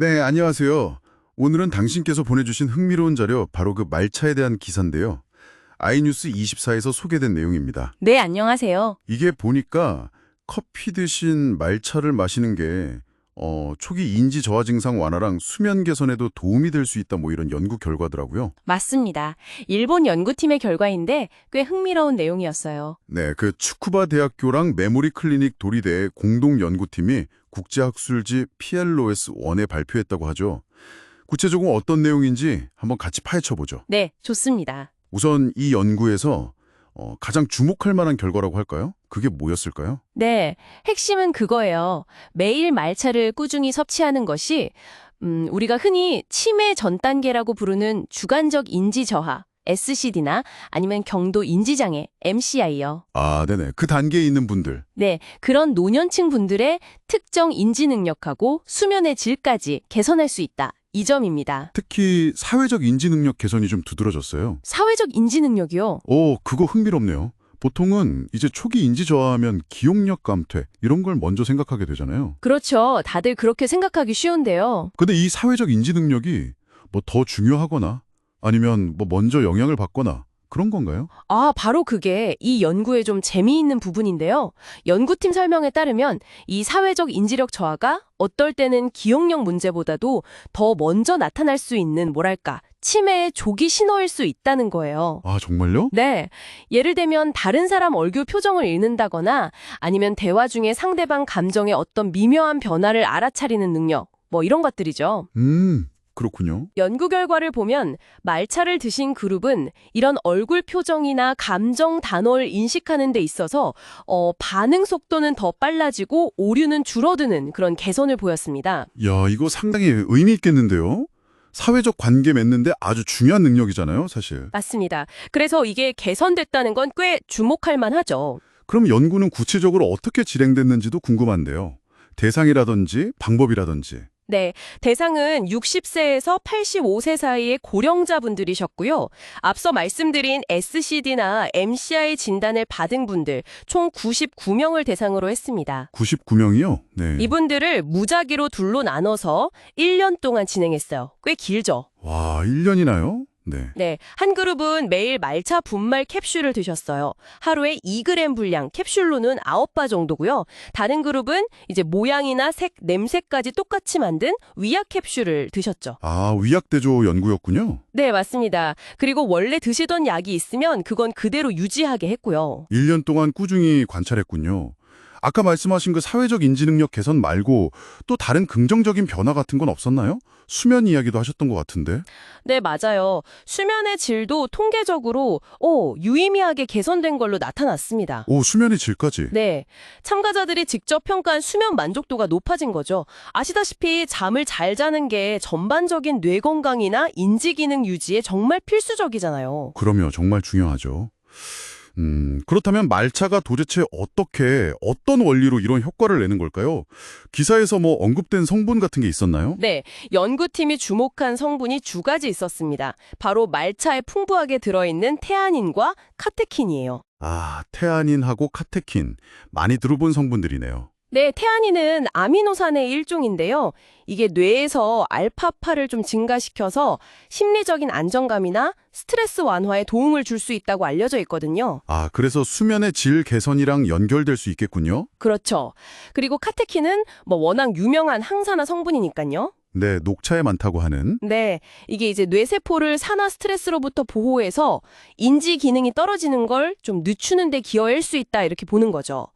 네, 안녕하세요. 오늘은 당신께서 보내주신 흥미로운 자료, 바로 그 말차에 대한 기사인데요. 아이뉴스 24에서 소개된 내용입니다. 네, 안녕하세요. 이게 보니까 커피 대신 말차를 마시는 게 어, 초기 인지 저하 증상 완화랑 수면 개선에도 도움이 될 수 있다 뭐 이런 연구 결과더라고요. 맞습니다. 일본 연구팀의 결과인데 꽤 흥미로운 내용이었어요. 네, 그 츠쿠바 대학교랑 메모리 클리닉 도리대의 공동 연구팀이 국제학술지 PLOS1에 발표했다고 하죠. 구체적으로 어떤 내용인지 한번 같이 파헤쳐 보죠. 네, 좋습니다. 우선 이 연구에서 어, 가장 주목할 만한 결과라고 할까요? 그게 뭐였을까요? 네, 핵심은 그거예요. 매일 말차를 꾸준히 섭취하는 것이 음, 우리가 흔히 치매 전 단계라고 부르는 주관적 인지 저하, SCD나 아니면 경도 인지장애, MCI요. 아, 네네. 그 단계에 있는 분들. 네, 그런 노년층 분들의 특정 인지 능력하고 수면의 질까지 개선할 수 있다. 이 점입니다. 특히 사회적 인지 능력 개선이 좀 두드러졌어요. 사회적 인지 능력이요. 오, 그거 흥미롭네요. 보통은 이제 초기 인지 저하하면 기억력 감퇴 이런 걸 먼저 생각하게 되잖아요. 그렇죠. 다들 그렇게 생각하기 쉬운데요. 근데 이 사회적 인지 능력이 뭐 더 중요하거나 아니면 뭐 먼저 영향을 받거나 그런 건가요? 아, 바로 그게 이 연구의 좀 재미있는 부분인데요. 연구팀 설명에 따르면 이 사회적 인지력 저하가 어떨 때는 기억력 문제보다도 더 먼저 나타날 수 있는 뭐랄까 치매의 조기 신호일 수 있다는 거예요. 아, 정말요? 네. 예를 들면 다른 사람 얼굴 표정을 읽는다거나 아니면 대화 중에 상대방 감정의 어떤 미묘한 변화를 알아차리는 능력, 뭐 이런 것들이죠. 음, 그렇군요. 연구 결과를 보면 말차를 드신 그룹은 이런 얼굴 표정이나 감정 단어를 인식하는 데 있어서 어, 반응 속도는 더 빨라지고 오류는 줄어드는 그런 개선을 보였습니다. 야, 이거 상당히 의미 있겠는데요? 사회적 관계 맺는데 아주 중요한 능력이잖아요, 사실. 맞습니다. 그래서 이게 개선됐다는 건 꽤 주목할 만하죠. 그럼 연구는 구체적으로 어떻게 진행됐는지도 궁금한데요. 대상이라든지 방법이라든지. 네, 대상은 60세에서 85세 사이의 고령자분들이셨고요. 앞서 말씀드린 SCD나 MCI 진단을 받은 분들 총 99명을 대상으로 했습니다. 99명이요? 네. 이분들을 무작위로 둘로 나눠서 1년 동안 진행했어요. 꽤 길죠? 와, 1년이나요? 네. 네, 한 그룹은 매일 말차 분말 캡슐을 드셨어요. 하루에 2g 분량, 캡슐로는 9바 정도고요. 다른 그룹은 이제 모양이나 색, 냄새까지 똑같이 만든 위약 캡슐을 드셨죠. 아, 위약 대조 연구였군요. 네, 맞습니다. 그리고 원래 드시던 약이 있으면 그건 그대로 유지하게 했고요. 1년 동안 꾸준히 관찰했군요. 아까 말씀하신 그 사회적 인지 능력 개선 말고 또 다른 긍정적인 변화 같은 건 없었나요? 수면 이야기도 하셨던 것 같은데. 네, 맞아요. 수면의 질도 통계적으로 오, 유의미하게 개선된 걸로 나타났습니다. 오, 수면의 질까지. 네. 참가자들이 직접 평가한 수면 만족도가 높아진 거죠. 아시다시피 잠을 잘 자는 게 전반적인 뇌 건강이나 인지 기능 유지에 정말 필수적이잖아요. 그럼요. 정말 중요하죠. 음, 그렇다면 말차가 도대체 어떻게, 어떤 원리로 이런 효과를 내는 걸까요? 기사에서 뭐 언급된 성분 같은 게 있었나요? 네. 연구팀이 주목한 성분이 두 가지 있었습니다. 바로 말차에 풍부하게 들어있는 테아닌과 카테킨이에요. 아, 테아닌하고 카테킨. 많이 들어본 성분들이네요. 네, 테아닌은 아미노산의 일종인데요. 이게 뇌에서 알파파를 좀 증가시켜서 심리적인 안정감이나 스트레스 완화에 도움을 줄 수 있다고 알려져 있거든요. 아, 그래서 수면의 질 개선이랑 연결될 수 있겠군요? 그렇죠. 그리고 카테킨은 뭐 워낙 유명한 항산화 성분이니까요. 네, 녹차에 많다고 하는. 네, 이게 이제 뇌세포를 산화 스트레스로부터 보호해서 인지 기능이 떨어지는 걸 좀 늦추는 데 기여할 수 있다 이렇게 보는 거죠.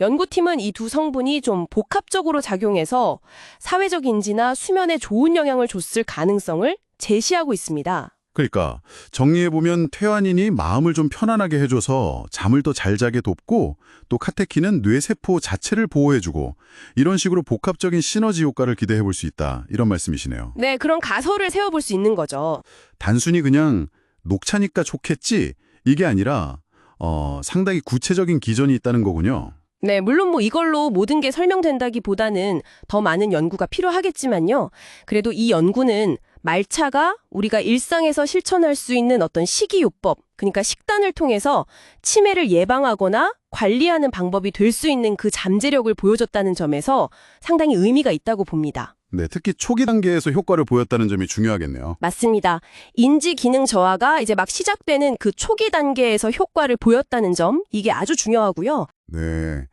연구팀은 이 두 성분이 좀 복합적으로 작용해서 사회적 인지나 수면에 좋은 영향을 줬을 가능성을 제시하고 있습니다. 그러니까 정리해보면 퇴화닌이 마음을 좀 편안하게 해줘서 잠을 더 잘 자게 돕고 또 카테킨은 뇌세포 자체를 보호해주고 이런 식으로 복합적인 시너지 효과를 기대해볼 수 있다 이런 말씀이시네요. 네, 그런 가설을 세워볼 수 있는 거죠. 단순히 그냥 녹차니까 좋겠지 이게 아니라 어, 상당히 구체적인 기전이 있다는 거군요. 네, 물론 뭐 이걸로 모든 게 설명된다기보다는 더 많은 연구가 필요하겠지만요. 그래도 이 연구는 말차가 우리가 일상에서 실천할 수 있는 어떤 식이요법, 그러니까 식단을 통해서 치매를 예방하거나 관리하는 방법이 될 수 있는 그 잠재력을 보여줬다는 점에서 상당히 의미가 있다고 봅니다. 네, 특히 초기 단계에서 효과를 보였다는 점이 중요하겠네요. 맞습니다. 인지 기능 저하가 이제 막 시작되는 그 초기 단계에서 효과를 보였다는 점, 이게 아주 중요하고요. 네.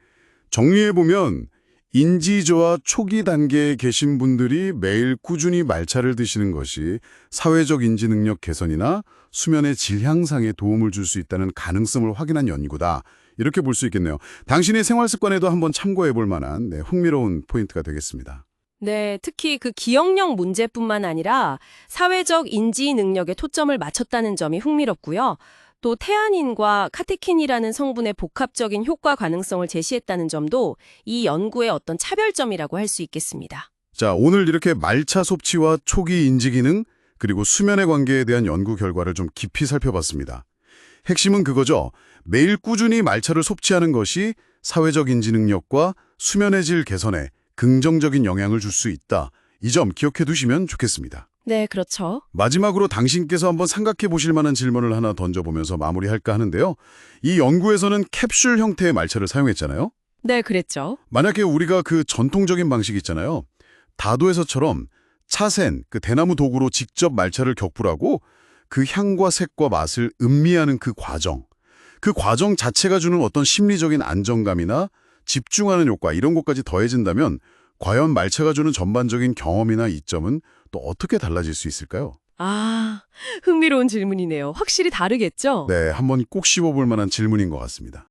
정리해보면 인지 저하 초기 단계에 계신 분들이 매일 꾸준히 말차를 드시는 것이 사회적 인지 능력 개선이나 수면의 질 향상에 도움을 줄 수 있다는 가능성을 확인한 연구다. 이렇게 볼 수 있겠네요. 당신의 생활 습관에도 한번 참고해 볼 만한 네, 흥미로운 포인트가 되겠습니다. 네, 특히 그 기억력 문제뿐만 아니라 사회적 인지 능력에 초점을 맞췄다는 점이 흥미롭고요. 또 태아닌과 카테킨이라는 성분의 복합적인 효과 가능성을 제시했다는 점도 이 연구의 어떤 차별점이라고 할 수 있겠습니다. 자, 오늘 이렇게 말차 섭취와 초기 인지 기능 그리고 수면의 관계에 대한 연구 결과를 좀 깊이 살펴봤습니다. 핵심은 그거죠. 매일 꾸준히 말차를 섭취하는 것이 사회적 인지 능력과 수면의 질 개선에 긍정적인 영향을 줄 수 있다. 이 점 기억해 두시면 좋겠습니다. 네, 그렇죠. 마지막으로 당신께서 한번 생각해 보실 만한 질문을 하나 던져보면서 마무리할까 하는데요. 이 연구에서는 캡슐 형태의 말차를 사용했잖아요. 네, 그랬죠. 만약에 우리가 그 전통적인 방식 있잖아요. 다도에서처럼 차센, 그 대나무 도구로 직접 말차를 격불하고 그 향과 색과 맛을 음미하는 그 과정. 그 과정 자체가 주는 어떤 심리적인 안정감이나 집중하는 효과 이런 것까지 더해진다면 과연 말차가 주는 전반적인 경험이나 이점은 또 어떻게 달라질 수 있을까요? 아, 흥미로운 질문이네요. 확실히 다르겠죠? 네, 한번 꼭 씹어볼 만한 질문인 것 같습니다.